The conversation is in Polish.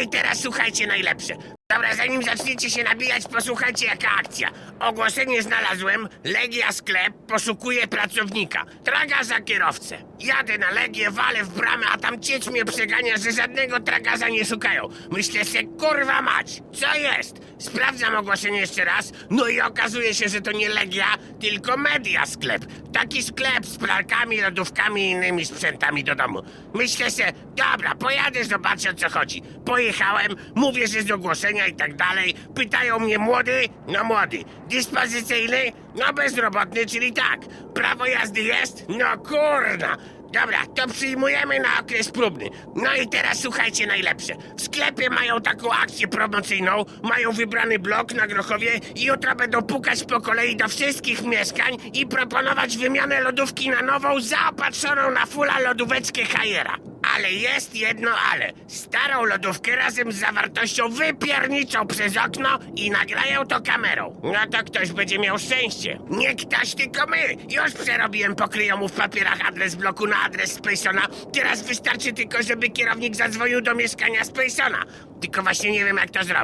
i teraz słuchajcie najlepsze. Dobra, zanim zaczniecie się nabijać, posłuchajcie jaka akcja. Ogłoszenie znalazłem, Legia Sklep poszukuje pracownika. Tragarza kierowcę. Jadę na Legię, walę w bramę, a tam cieć mnie przegania, że żadnego tragarza nie szukają. Myślę se, kurwa mać, co jest? Sprawdzam ogłoszenie jeszcze raz, no i okazuje się, że to nie Legia, tylko Media Sklep. Taki sklep z pralkami, lodówkami i innymi sprzętami do domu. Myślę se, dobra, pojadę, zobaczę o co chodzi. Pojechałem, mówię, że z ogłoszenia i tak dalej. Pytają mnie młody? No młody. Dyspozycyjny? No bezrobotny, czyli tak. Prawo jazdy jest? No kurna. Dobra, to przyjmujemy na okres próbny. No i teraz słuchajcie najlepsze. W sklepie mają taką akcję promocyjną, mają wybrany blok na Grochowie i jutro będą pukać po kolei do wszystkich mieszkań i proponować wymianę lodówki na nową, zaopatrzoną na fula lodóweczkę Hajera. Ale jest jedno ale. Starą lodówkę razem z zawartością wypierniczą przez okno i nagrają to kamerą. No to ktoś będzie miał szczęście. Nie ktoś, tylko my. Już przerobiłem pokryją mu w papierach adres bloku na adres Spacona. Teraz wystarczy tylko, żeby kierownik zadzwonił do mieszkania Spacona. Tylko właśnie nie wiem jak to zrobić.